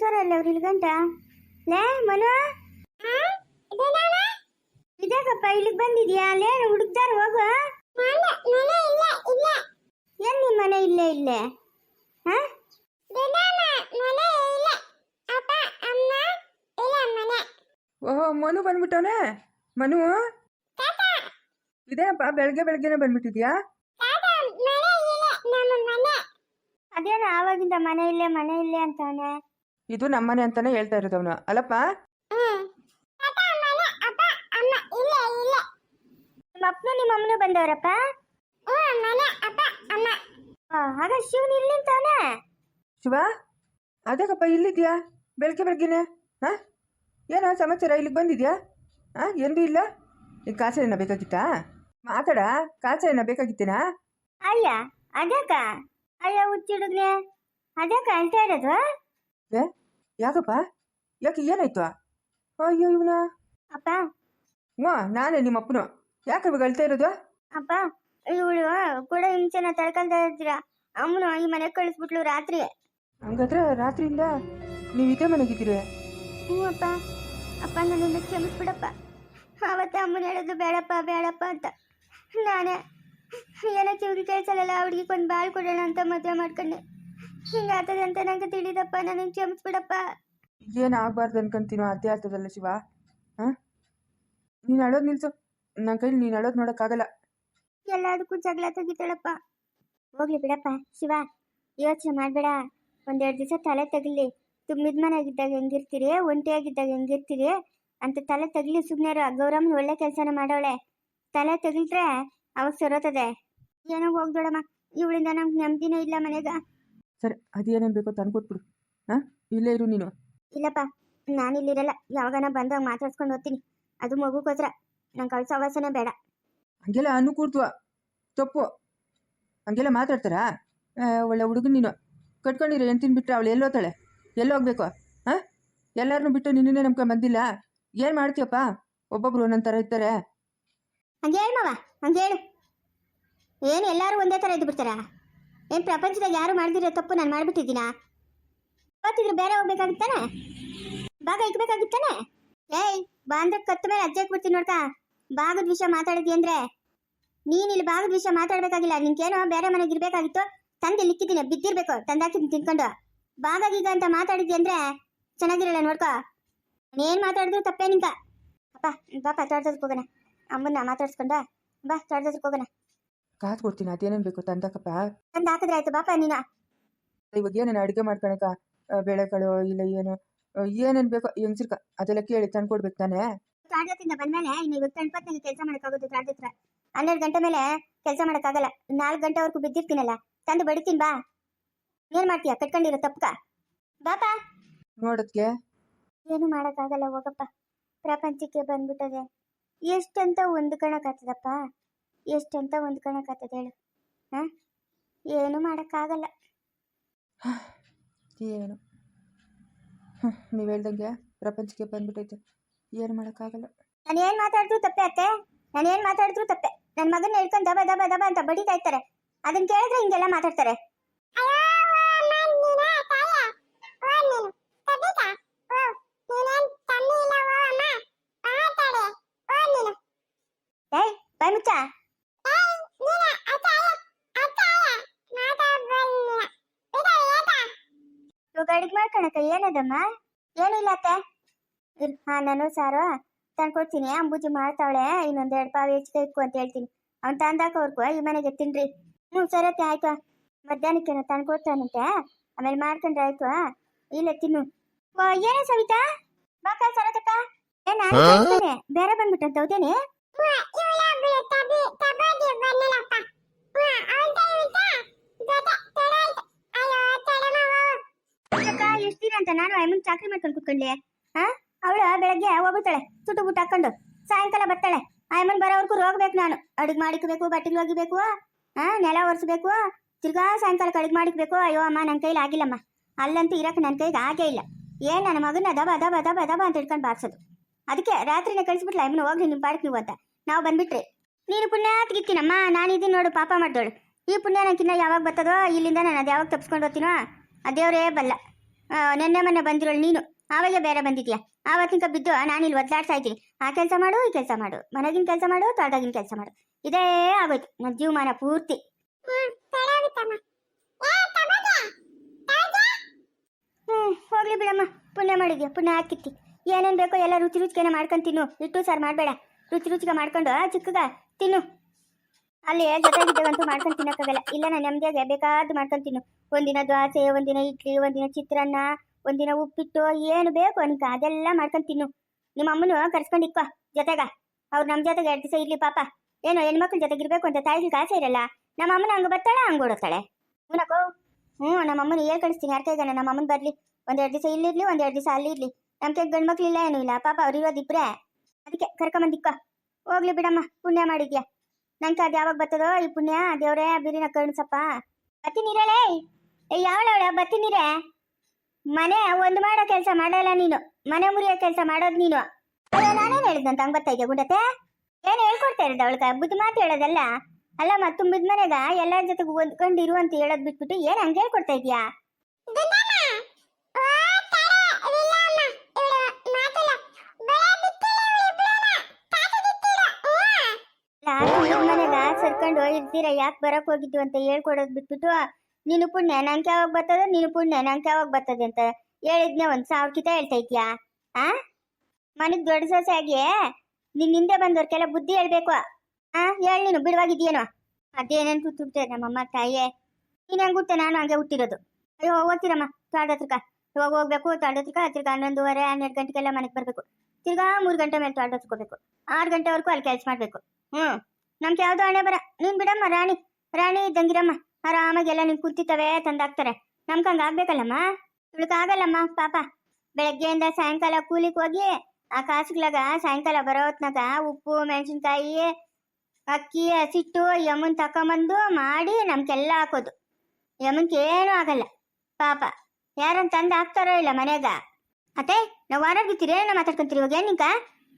ಕಳ್ಸೋರಲ್ಲ ಅವ್ರು ಇಲ್ಗಂಟ ಲೇ ಮನು? ಇದೇಕಪ್ಪ ಇಲ್ಲಿಗೆ ಬಂದಿದ್ಯಾ? ಲೇ ಹುಡುಕ್ತಾರ ಹೋಗು. ಏನ್ ನಿಮ್ಮ ಮನೆ ಇಲ್ಲೇ ಇಲ್ಲೇ? ಹಾ? ಓಹೋ ಮನು ಬಂದ್ಬಿಟ್ಟವನೆ? ಮನು? ಇದೇನಪ್ಪ ಬೆಳಗ್ಗೆ ಬೆಳಗ್ಗೆನೆ ಬಂದ್ಬಿಟ್ಟಿದ್ಯಾ? ಅದೇನ ಆವಾಗಿಂದ ಮನೆ ಇಲ್ಲೇ ಮನೆ ಇಲ್ಲೇ ಅಂತಾನೆ ಇದು ನಮ್ಮನೆ ಅಂತಾನೆ ಹೇಳ್ತಾ ಇರೋದು ಅವನು ಅಲ್ಲಪ್ಪ ಅಪ್ಪನು ನಿಮ್ಮ ಅಮ್ಮನೂ ಬಂದವರಪ್ಪ? ಆಗ ಶಿವನ್ ಇಲ್ಲಿ ನಿಂತವನೆ ಶಿವ ಅದಕ್ಕಪ್ಪ ಇಲ್ಲಿದ್ಯಾ? ಬೆಳಗ್ಗೆ ಬೆಳಗ್ಗೆನೆ? ಹಾ? ಏನೋ ಸಮಾಚಾರ ಇಲ್ಲಿಗೆ ಬಂದಿದ್ಯಾ? ಹಾ? ಎಂದೂ ಇಲ್ಲ? ಈಗ ಕಾಸ ಬೇಕಾಗಿತ್ತ? ಮಾತಾಡ ಕಾಸ ಏನ ಬೇಕಾಗಿತ್ತೇನಾ? ಅಯ್ಯ ಅದಕ್ಕ ಅಯ್ಯ ಹುಚ್ಚಿಡುಗ್ನೆ. ಅದಕ್ಕ ಅಂತ ಇರೋದು? ಯಾಕಪ್ಪ? ಯಾಕೆ ಏನಾಯ್ತು? ಅಯ್ಯೋ ಇವನ. ಅಪ್ಪ. ಹ್ಞೂ ನಾನೇ ನಿಮ್ಮ ಅಪ್ಪನು ಯಾಕೆ ಇವಾಗ ಅಳ್ತಾ ಇರೋದು? ಅಪ್ಪ ಇವಳು ಕೂಡ ಹಿಂಸೆನ ತಡ್ಕೊಳ್ತಾ ಅಮ್ಮನ ಅಮ್ಮನು ಈ ಮನೆಗೆ ಕಳಿಸ್ಬಿಟ್ಲು ರಾತ್ರಿ. ಹಂಗಾದ್ರೆ ರಾತ್ರಿಯಿಂದ ನೀವು ಇದೇ ಮನೆಗಿದ್ದೀರಿ ಹ್ಞೂ ಅಪ್ಪ. ಅಪ್ಪ ನನ್ನಿಂದ ಕ್ಷಮಿಸ್ಬಿಡಪ್ಪ. ಅವತ್ತ ಅಮ್ಮನ ಹೇಳೋದು ಬೇಡಪ್ಪ ಬೇಡಪ್ಪ ಅಂತ. ನಾನೇ. ಏನೋ ಕಿವಿಗೆ ಕೇಳಿಸಲ್ಲ ಅವಳಿಗೆ ಒಂದು ಬಾಳ್ ಕೊಡೋಣ ಅಂತ ಮದುವೆ ಮಾಡ್ಕೊಂಡೆ. ಹಿಂಗಾಗ್ತದೆ ಅಂತ ನಂಗೆ ತಿಳಿದಪ್ಪ ನನಗೆ ಕ್ಷಮಿಸ್ಬಿಡಪ್ಪ. ಏನು ಆಗಬಾರ್ದು ಅನ್ಕೊಂತೀನೋ ಅದೇ ಆಗ್ತದಲ್ಲ ಶಿವ. ಹಾಂ? ನೀನು ಅಳೋದು ನಿಲ್ಸು. ನನ್ನ ಕೈಲಿ ನೀನು ಅಳೋದು ನೋಡೋಕ್ಕಾಗಲ್ಲ. ಎಲ್ಲದಕ್ಕೂ ಜಗಳ ತೆಗಿತಾಳಪ್ಪ. ಹೋಗ್ಲಿ ಬಿಡಪ್ಪ ಶಿವ. ಯೋಚನೆ ಮಾಡಬೇಡ. ಒಂದೆರಡು ದಿವಸ ತಲೆ ತಗಲಿ. ತುಂಬಿದ ಮನೆಯಾಗಿದ್ದಾಗ ಹೆಂಗಿರ್ತೀರಿ ಒಂಟಿಯಾಗಿದ್ದಾಗ ಹೆಂಗಿರ್ತೀರಿ ಅಂತ ತಲೆ ತಗಲಿ ಸುಮ್ಮನೆ ಗೌರಮ್ಮನ ಒಳ್ಳೆ ಕೆಲಸನ ಮಾಡೋಳೆ. ತಲೆ ತಗಿಲ್ರೆ ಅವಾಗ ಸರೋತದೆ. ಏನೋ ಹೋಗ್ದೋಡಮ್ಮ ಇವಳಿಂದ ನಮ್ಗೆ ನೆಮ್ಮದಿನೇ ಇಲ್ಲ ಮನೆಗ. ಸರಿ ಅದೇನೇನು ಬೇಕೋ ತಂದು ಕೊಟ್ಬಿಡು. ಹಾ? ಇಲ್ಲೇ ಇರು ನೀನು. ಇಲ್ಲಪ್ಪ ನಾನು ಇಲ್ಲಿರಲ್ಲ. ಯಾವಾಗನ ಬಂದಾಗ ಮಾತಾಡ್ಸ್ಕೊಂಡು ಹೋಗ್ತೀನಿ. ಅದು ಮಗುಗೋಸ್ಕರ. ನಂಗೆ ಕಳ್ಸೋ ಅವಸನೇ ಬೇಡ. ಹಂಗೆಲ್ಲ ಅನುಕೂರ್ತ್ವ ತಪ್ಪು. ಹಂಗೆಲ್ಲ ಮಾತಾಡ್ತಾರಾ? ಒಳ್ಳೆ ಹುಡುಗನ ನೀನು. ಕಟ್ಕೊಂಡಿರೋ ಎಂತಿನ ಬಿಟ್ಟರೆ ಅವಳು ಎಲ್ಲೋತಾಳೆ ಎಲ್ಲೋಗ್ಬೇಕು ಹಾ? ಎಲ್ಲರನ್ನೂ ಬಿಟ್ಟು ನಿನ್ನೇ ನಂಬ್ಕೊಂಡು ಬಂದಿಲ್ಲ? ಏನು ಮಾಡ್ತೀಯಪ್ಪ? ಒಬ್ಬೊಬ್ರು ಒಂದೊಂದು ಥರ ಇರ್ತಾರೆ. ಹಂಗೆ ಹೇಳು ಮಾವ ಹಂಗೆ ಹೇಳು ಏನು ಎಲ್ಲರೂ ಒಂದೇ ತರ ಇದ್ದು ಬಿಡ್ತಾರ ಏನು ಪ್ರಪಂಚದಾಗ ಯಾರು ಮಾಡ್ದಿರೋ ತಪ್ಪು ನಾನು ಮಾಡ್ಬಿಟ್ಟಿದ್ದೀನಾ? ಗೊತ್ತಿದ್ರು ಬೇರೆ ಹೋಗ್ಬೇಕಾಗುತ್ತಾನೆ? ಭಾಗ ಇಕ್ಬೇಕಾಗುತ್ತಾನೆ? ಏಯ್ ಬಾ ಅಂದ್ರೆ ಕತ್ತ ಮೇಲೆ ಅಜ್ಜಕ್ಕೆ ಬಿಡ್ತೀನಿ ನೋಡ್ಕ. ಭಾಗದ ವಿಷಯ ಮಾತಾಡಿದ್ವಿ ಅಂದ್ರೆ? ನೀನ್ ಇಲ್ಲಿ ಭಾಗದ ವಿಷಯ ಮಾತಾಡ್ಬೇಕಾಗಿಲ್ಲ. ಏನೋ ಬೇರೆ ಮನೆಗೆ ಇರ್ಬೇಕಾಗಿತ್ತು. ತಂದೆ ಲಿಕ್ಕಿದ್ದೀನಿ ಬಿದ್ದಿರ್ಬೇಕು. ತಂದಾಕಿದ್ದೀನಿ ತಿನ್ಕೊಂಡು. ಭಾಗ ಗೀಗ ಅಂತ ಮಾತಾಡಿದ್ವಿ ಅಂದ್ರೆ? ಚೆನ್ನಾಗಿರಲ್ಲ ನೋಡ್ಕೋ. ಏನ್ ಮಾತಾಡಿದ್ರು ತಪ್ಪೇ ನಿಂಕ ಅಪ್ಪ ಬಾಪ ತೋಟದಕ್ಕೆ ಹೋಗೋಣ. ಅಮ್ಮನ್ನ ಮಾತಾಡ್ಸ್ಕೊಂಡ ಬಾ. ತೋಟದಕ್ಕೆ ಹೋಗೋಣ. ಕಾಸು ಕೊಡ್ತೀನಿ ಅದೇನೇನು ಬೇಕು ತಂದಕಪ್ಪ ತಂದು ಹಾಕಿದ್ರೆ ಆಯ್ತು ಬಾಪ ನೀನ. ಇವಾಗ ಏನೇನು ಅಡುಗೆ ಮಾಡ್ಕೊಳಕ ಬೆಳೆಗಳು ಇಲ್ಲ ಏನು ಏನೇನು ಬೇಕೋ ಹೆಂಗ್ಸಿರ್ಕ ಅದೆಲ್ಲ ಕೇಳಿ ತಂದು ಕೊಡ್ಬೇಕು ತಾನೇ. ಪ್ರಾಂತ್ಯದಿಂದ ಬಂದ್ಮೇಲೆ ಇನ್ನು ಇವತ್ತು ಗಣಪತಿಗೆ ಕೆಲಸ ಮಾಡೋಕ್ಕಾಗುತ್ತೆ ಪ್ರಾಂತ್ಯತ್ರ ಹನ್ನೆರಡು ಗಂಟೆ ಮೇಲೆ ಕೆಲಸ ಮಾಡೋಕ್ಕಾಗಲ್ಲ ನಾಲ್ಕು ಗಂಟೆವರೆಗೂ ಬಿದ್ದಿರ್ತೀನಲ್ಲ ತಂದು ಬಡಿತೀನಿ ಬಾ. ಏನ್ ಮಾಡ್ತೀಯ ಕಟ್ಕೊಂಡಿರೋ ತಪ್ಪಕ? ಬಾಪ. ನೋಡಕ್ಕೆ ಏನು ಮಾಡೋಕ್ಕಾಗಲ್ಲ ಹೋಗಪ್ಪ. ಪ್ರಪಂಚಕ್ಕೆ ಬಂದ್ಬಿಟ್ಟದೆ. ಎಷ್ಟಂತ ಹೊಂದ್ಕೊಳಕ್ಕಾಗ್ತದಪ್ಪ ಎಷ್ಟಂತ ಹೊಂದ್ಕೊಳಕತ್ತದ ಹೇಳು. ಹಾಂ? ಏನು ಮಾಡೋಕ್ಕಾಗಲ್ಲ. ಏನು? ನೀವು ಹೇಳ್ದಂಗೆ ಪ್ರಪಂಚಕ್ಕೆ ಬಂದ್ಬಿಟ್ಟೈತೆ ಏನು ಮಾಡೋಕ್ಕಾಗಲ್ಲ. ನಾನು ಏನು ಮಾತಾಡಿದ್ರು ತಪ್ಪೆ ಅತ್ತೆ. ನಾನು ಏನು ಮಾತಾಡಿದ್ರು ತಪ್ಪೆ. ನನ್ನ ಮಗನ ಹೇಳ್ಕೊಂಡು ದಬ ದಬ ದಬ ಅಂತ ಬಡಿತಾ ಇರ್ತಾರೆ. ಅದನ್ನ ಕೇಳಿದ್ರೆ ಹಿಂಗೆಲ್ಲ ಮಾತಾಡ್ತಾರೆ. ಏಯ್ ಬಾಯ್ ಮುಚ್ಚ. ಮಾಡ್ಕೊಳಕ ಏನದಮ್ಮ? ಏನಿಲ್ಲ ಅತ್ತೆ. ಹಾ ನಾನು ಸಾರು ತಂದ್ಕೊಡ್ತೀನಿ ಅಂಬೂಜಿ ಮಾಡ್ತಾವಳೆ ಇನ್ನೊಂದ್ ಎರಡು ಪಾವ್ ಹೆಚ್ಚಿಗೆ ಇಕ್ಕು ಅಂತ ಹೇಳ್ತೀನಿ. ಅವ್ನು ತಂದಾಕವ್ರಿಗೂ ಈ ಮನೆಗೆ ತಿನ್ರಿ ಹ್ಞೂ ಸರತ್ತೆ ಆಯ್ತು. ನಾನು ತಂದ್ಕೊಡ್ತಾನಂತೆ ಆಮೇಲೆ ಮಾಡ್ಕೊಂಡ್ರೆ ಆಯ್ತು. ಇಲ್ಲ ತಿನ್ನು. ಓ ಏನೇ ಸವಿತಾ? ಬಾಕ ಸರತಕ್ಕ ಏನ. ಬೇರೆ ಬಂದ್ಬಿಟ್ಟಂತ ಹೌದೇನೆ? ನಾನು ಅಮ್ಮನ್ ಚಾಕ್ರಿ ಮಾಡ್ಕೊಂಡು ಕುತ್ಕೊಂಡ್ಲಿ ಹಾ ಅವಳು ಬೆಳಗ್ಗೆ ಹೋಗ್ಬಿಡ್ತಾಳೆ, ಸುಟ್ಟು ಬುಟ್ಟು ಹಾಕೊಂಡು ಸಾಯಂಕಾಲ ಬರ್ತಾಳೆ. ಅಮ್ಮನ್ ಬರೋವರೆಗೂ ಹೋಗ್ಬೇಕು ನಾನು. ಅಡುಗೆ ಮಾಡಿಕ್ಬೇಕು ಬಟ್ಟೆ ಒಗಿಬೇಕು ಹಾ ನೆಲ ಒರೆಸ್ಬೇಕು. ತಿರ್ಗಾ ಸಾಯಂಕಾಲಕ್ಕೆ ಅಡುಗೆ ಮಾಡಿಕ್ಬೇಕು. ಅಯ್ಯೋ ಅಮ್ಮ ನನ್ನ ಕೈಲಿ ಆಗಿಲ್ಲಮ್ಮ. ಅಲ್ಲಂತೂ ಇರಕ್ಕೆ ನನ್ನ ಕೈಗೆ ಆಗೇ ಇಲ್ಲ. ಏನ್ ನನ್ನ ಮಗನ ದಬ ದಬ ದಬ ದಬ ಅಂತ ಹಿಡ್ಕೊಂಡು ಬಾರಿಸೋದು. ಅದಕ್ಕೆ ರಾತ್ರಿನೇ ಕಳಿಸ್ಬಿಟ್ಲ, ಅಮ್ಮನ ಹೋಗ್ಲಿ, ನಿಮ್ಮ ಪಾಡಕ್ ನೀವು ಅಂತ. ನಾವು ಬಂದ್ಬಿಟ್ರಿ, ನೀನು ಪುಣ್ಯ ತೆಗಿತೀನಮ್ಮ ನಾನು ಇದೀನಿ ನೋಡು, ಪಾಪ ಮಾಡ್ದೋಳು ಈ ಪುಣ್ಯ ನನಗಿನ್ನ ಯಾವಾಗ ಬರ್ತದೋ, ಇಲ್ಲಿಂದ ನಾನು ಅದು ಯಾವಾಗ ತಪ್ಸ್ಕೊಂಡು ಹೋಗ್ತೀನೋ ಆ ದೇವರೇ ಬಲ್ಲ. ನೆನ್ನೆ ಮೊನ್ನೆ ಬಂದಿರೋಳು ನೀನು. ಆವಾಗ ಬೇರೆ ಬಂದಿದ್ಯಾ? ಆವತ್ತಿನ ಬಿದ್ದು ನಾನು ಇಲ್ಲಿ ಒದ್ದಾಡ್ತಾ ಇದ್ದೀನಿ. ಆ ಕೆಲಸ ಮಾಡು, ಈ ಕೆಲಸ ಮಾಡು. ಮನೆಗಿನ ಕೆಲಸ ಮಾಡು, ತೋಟದಾಗಿನ ಕೆಲಸ ಮಾಡು. ಇದೇ ಆಗೋಯ್ತು. ನನ್ನ ಜೀವಮಾನ ಪೂರ್ತಿ. ಹ್ಮ್, ಹೋಗ್ಲಿ ಬಿಡಮ್ಮ. ಪುಣ್ಯ ಮಾಡಿದ್ಯಾ? ಪುಣ್ಯ ಹಾಕಿತ್ತಿ ಏನೇನ್ ಬೇಕೋ ಎಲ್ಲ ರುಚಿ ರುಚಿಗೆನ ಮಾಡ್ಕೊಂಡು ತಿನ್ನು. ಇಟ್ಟು ಸರ್ ಮಾಡಬೇಡ. ರುಚಿ ರುಚಿಗೆ ಮಾಡ್ಕೊಂಡು ಚಿಕ್ಕಗ, ತಿನ್ನು. ಅಲ್ಲಿ ಜೊತೆಗಿದ್ದಾಗಂತೂ ಮಾಡ್ಕೊಂಡು ತಿನ್ನಕ್ಕಾಗಲ್ಲ. ಇಲ್ಲ ನಾನು ನೆಮ್ಮದಿಯಾಗಿ ಬೇಕಾದ್ದು ಮಾಡ್ಕೊಂಡು ತಿನ್ನು. ಒಂದಿನ ದ್ವಾಸೆ, ಒಂದಿನ ಇಡ್ಲಿ, ಒಂದಿನ ಚಿತ್ರಾನ್ನ, ಒಂದಿನ ಉಪ್ಪಿಟ್ಟು, ಏನು ಬೇಕು ಅನ್ಕ, ಅದೆಲ್ಲ ಮಾಡ್ಕೊಂಡು ತಿನ್ನು. ನಿಮ್ಮ ಅಮ್ಮನು ಕರ್ಸ್ಕೊಂಡು ಇಕ್ಕೋ ಜೊತೆಗ. ಅವ್ರು ನಮ್ಮ ಜೊತೆಗೆ ಎರಡು ದಿವಸ ಇರ್ಲಿ ಪಾಪ. ಏನೋ ಹೆಣ್ಮಕ್ಳ ಜೊತೆಗೆ ಇರ್ಬೇಕು ಅಂತ ತಾಯಿಗೆ ಕಾಸೆ ಇರಲ್ಲ. ನಮ್ಮ ಅಮ್ಮನ ಹಂಗೆ ಬರ್ತಾಳೆ, ಹಂಗೆ ಓಡೋಗ್ತಾಳೆ. ಹ್ಞೂನಕ್ಕೋ ಹ್ಞೂ, ನಮ್ಮ ಅಮ್ಮನ ಹೇಳ್ ಕಳಿಸ್ತೀನಿ ಯಾರ ಇದ್ದಾನೆ ನಮ್ಮ ಅಮ್ಮನ ಬರಲಿ. ಒಂದೆರಡು ದಿವಸ ಇಲ್ಲಿರ್ಲಿ ಒಂದೆರಡು ದಿವಸ ಅಲ್ಲಿ ಇರ್ಲಿ. ನಮ್ಮ ಕೈ ಗಂಡು ಇಲ್ಲ, ಏನು ಇಲ್ಲ. ಪಾಪ ಅವ್ರು ಇರೋದಿಬ್ರೆ ಅದಕ್ಕೆ ಕರ್ಕೊಂಬಂದಿಕ್ಕ ಹೋಗ್ಲಿ ಬಿಡಮ್ಮ, ಪುಣ್ಯ ಮಾಡಿದ್ಯಾ. ನಂಗೆ ಅದು ಯಾವಾಗ ಬರ್ತದೋ ಈ ಪುಣ್ಯ. ದೇವ್ರೇ ಬಿರಿನ ಕರುಣಿಸಪ್ಪ ಬತ್ತೀನಿರಲೇ ಏ ಯಾವಳವಳ ಬತ್ತೀನಿರೇ ಮನೆ ಒಂದು ಮಾಡೋ ಕೆಲಸ ಮಾಡಲ್ಲ ನೀನು. ಮನೆ ಮುರಿಯೋ ಕೆಲಸ ಮಾಡೋದು ನೀನು. ನಾನೇನು ಹೇಳಿದ್ನಂತ ಹಂಗೆ ಗುಡತೆ ಗುಂಡತೆ? ಏನು ಹೇಳ್ಕೊಡ್ತಾ ಇರೋದು ಅವಳಿಗೆ? ಬುದ್ಧಿ ಮಾತು ಹೇಳೋದಲ್ಲ? ಅಲ್ಲ ಮತ್ತು ತುಂಬಿದ ಮನೆಗ ಎಲ್ಲರ ಜೊತೆಗೂ ಹೊಂದ್ಕೊಂಡು ಇರು ಅಂತ ಹೇಳೋದು ಬಿಟ್ಬಿಟ್ಟು ಏನು ಹಂಗೆ ಹೇಳ್ಕೊಡ್ತಾ ಇದ್ಯಾ? ಮನೆಗ ಸರ್ಕೊಂಡು ಇರ್ತೀರಾ ಯಾಕೆ ಬರಕ್ ಹೋಗಿದ್ದು ಅಂತ ಹೇಳ್ಕೊಡೋದು ಬಿಟ್ಬಿಟ್ಟು ನೀನು ಪುಣ್ಯ, ನಂಗೆ ಯಾವಾಗ ಬರ್ತದೆ? ನೀನು ಪುಣ್ಯ, ನಂಗೆ ಯಾವಾಗ ಬರ್ತದೆ ಅಂತ ಹೇಳಿದ್ನೆ, ಒಂದ್ ಸಾವಿರ ಕಿತ ಹೇಳ್ತಾ ಇದ್ಯಾ? ಆ? ಮನೆಗ್ ದೊಡ್ಡ ಸೊಸೆ ಆಗಿ, ನಿನ್ ಹಿಂದೆ ಬಂದವ್ರಿಗೆಲ್ಲ ಬುದ್ಧಿ ಹೇಳ್ಬೇಕು. ಆ, ಹೇಳಿ ನೀನು, ಬಿಡುವಾಗಿದ್ಯೇನೋ? ಅದೇನೇನು ಕೂತ್ಬಿಡ್ತೇವೆ ನಮ್ಮಮ್ಮ ತಾಯಿಯೇ. ನೀನು ಹೆಂಗ್ ಹುಟ್ಟೆ? ನಾನು ಹಂಗೆ ಹುಟ್ಟಿರೋದು. ಅಯ್ಯೋ, ಹೋಗ್ತೀರಮ್ಮ ತಾಡ ಹತ್ರಕ ಇವಾಗ ಹೋಗ್ಬೇಕು ತಾಡ ಹತ್ರಕ ಹತ್ರಕ ಹನ್ನೊಂದುವರೆ ಹನ್ನೆರಡು ಗಂಟೆಗೆಲ್ಲ ಮನೆಗೆ ಬರ್ಬೇಕು. ತಿರ್ಗಾ ಮೂರು ಗಂಟೆ ಮೇಲೆ ತಾಡ ಹತ್ಕೋಬೇಕು. ಆರು ಗಂಟೆವರೆಗೂ ಅಲ್ಲಿ ಕೆಲಸ ಮಾಡ್ಬೇಕು. ಹ್ಮ್. ನಮ್ಗೆ ಯಾವ್ದು ಹಣೆ ಬರ. ನೀನ್ ಬಿಡಮ್ಮ, ರಾಣಿ. ರಾಣಿ ಇದ್ದಂಗಿರಮ್ಮ. ಆರಾಮಾಗೆಲ್ಲ ನಿನ್ ಕುಂತಿತ್ತವೆ ತಂದಾಕ್ತಾರೆ ನಮ್ಗೆ ಹಂಗ ಆಗ್ಬೇಕಲ್ಲಮ್ಮ? ಆಗಲ್ಲಮ್ಮ, ಪಾಪ. ಬೆಳಗ್ಗೆಯಿಂದ ಸಾಯಂಕಾಲ ಕೂಲಿಗೆ ಹೋಗಿ ಆ ಕಾಸುಗಳಾಗ ಸಾಯಂಕಾಲ ಬರೋ ಹೊತ್ನಾಗ ಉಪ್ಪು, ಮೆಣಸಿನ್ಕಾಯಿ, ಅಕ್ಕಿ, ಹಸಿಟ್ಟು, ಯಮನ್ ತಕೊಂಬಂದು ಮಾಡಿ ನಮ್ಗೆಲ್ಲ ಹಾಕೋದು. ಯಮನ್ಗೆ ಏನೂ ಆಗಲ್ಲ. ಪಾಪ. ಯಾರನ್ನ ತಂದು ಹಾಕ್ತಾರೋ ಇಲ್ಲ ಮನೆಗ? ಅತ್ತೆ, ನಾವು ಆರೋಗ್ಯತೀರಿ ಏನೋ ಮಾತಾಡ್ಕೊಂತೀರಿ ಇವಾಗ? ಏನಿಂಕ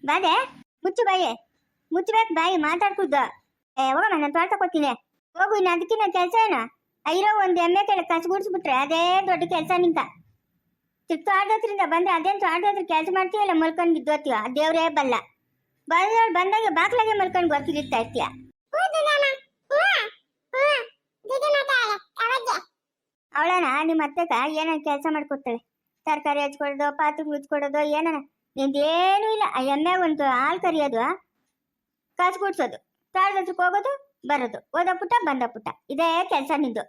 ಬಾದೆ. ಮುಚ್ಚು ಬಾಯಿ. ಮುಚ್ಚಬೇಕು ಬಾಯಿ ಮಾತಾಡ್ಕುದ್ದು ಏ ಹೋಗ ನಾನು ತೋಟ ತಗೋತೀನಿ. ಹೋಗು ಇನ್ನು ಅದಕ್ಕಿನ್ನ ಕೆಲಸ ಏನ? ಐರೋ ಒಂದು ಎಮ್ಮೆ ಕೆಳ ಕಸ ಗುಡಿಸ್ಬಿಟ್ರೆ ಅದೇ ದೊಡ್ಡ ಕೆಲಸ ನಿಂತ. ಚಿಕ್ಕ ಆಡೋದ್ರಿಂದ ಬಂದ್ರೆ ಅದೇನು ಆಡೋದ್ರ ಕೆಲಸ ಮಾಡ್ತೀಯಲ್ಲ ಮಲ್ಕೊಂಡು ಬಿದ್ದೋತೀವ ದೇವ್ರೇ ಬಲ್ಲ. ಬಂದವ್ರು ಬಂದಾಗ ಬಾಗ್ಲಾಗೆ ಮಲ್ಕೊಂಡು ಬರ್ತಿರ್ತಾ ಇರ್ತೀಯ? ಅವಳನ? ನಿಮ್ಮ ಅತ್ತೆಗ ಏನನ ಕೆಲಸ ಮಾಡ್ಕೊಡ್ತಾಳೆ? ತರಕಾರಿ ಹಚ್ಕೊಡೋದು ಪಾತ್ರೆ ಮುಚ್ಕೊಡೋದು ಏನನ? ನಿಂದೇನೂ ಇಲ್ಲ. ಆ ಎಮ್ಮೆ ಒಂದು ಹಾಲು ಕರಿಯೋದು ಕಾಸು ಗುಡ್ಸೋದು. ತಾಳದ ಹತ್ರಕ್ಕೆ ಹೋಗೋದು? ಬರೋದು. ಓದ ಪುಟ, ಬಂದ ಪುಟ. ಇದೇ ಕೆಲಸ ನಿಂದು.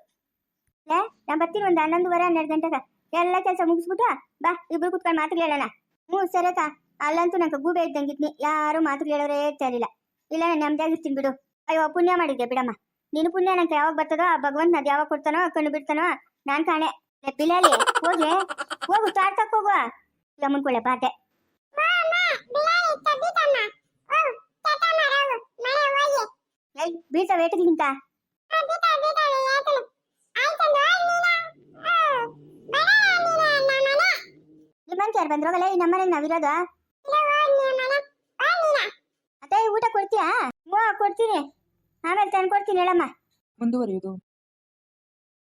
ಏ ನಾ ಬರ್ತೀನಿ ಒಂದು ಹನ್ನೊಂದುವರೆ, ಹನ್ನೆರಡು ಗಂಟೆಗ. ಎಲ್ಲ ಕೆಲಸ ಮುಗಿಸ್ಬಿಟ್ಟು ಬಾ, ಇಬ್ರು ಕುತ್ಕೊಂಡು ಮಾತು ಹೇಳೋಣ. ಹ್ಞೂ ಸರಕ ಅಲ್ಲಂತೂ ನಂಗೆ ಗೂಬೆ ಇದ್ದಂಗಿದ್ನಿ ಯಾರು ಮಾತು ಹೇಳೋರೇ ಇರ್ತಾರಿಲ್ಲ ಇಲ್ಲ, ನಾನು ನೆಮ್ಮದಿಯಾಗಿರ್ತೀನಿ ಬಿಡು. ಅಯ್ಯೋ, ಪುಣ್ಯ ಮಾಡಿದ್ದೆ ಬಿಡಮ್ಮ? ನೀನು ಪುಣ್ಯ ನಂಗೆ ಯಾವಾಗ ಬರ್ತದೋ, ಆ ಭಗವಂತ ಅದು ಯಾವಾಗ ಕೊಡ್ತಾನೋ ಕಣ್ಣು ಬಿಡ್ತಾನೋ, ನಾನು ಕಾಣೆ. ಬಿಲಾಲಿ ಹೋಗಿ. ಹೋಗು ತಾಡ್ತಕ್ಕೆ ಹೋಗುವ. ಗಮನ್ಕೊಳ್ಳೆ ಬಾತೆ. ಏಯ್ ಬೀಳ್ತಾವ ಏಟಕ್ಕಿಂತ ನಿಮ್ಮಂತ ಯಾರು ಬಂದ್ರೋಗಲ್ಲ ಈ ನಮ್ಮನೆ ನಾವಿರೋದು ಅದೇ ಊಟ ಕೊಡ್ತೀಯಾ? ಹ್ಞೂ ಕೊಡ್ತೀನಿ. ಆಮೇಲೆ ತಂದು ಕೊಡ್ತೀನಿ ಹೇಳಮ್ಮ. ಮುಂದುವರಿಯೋದು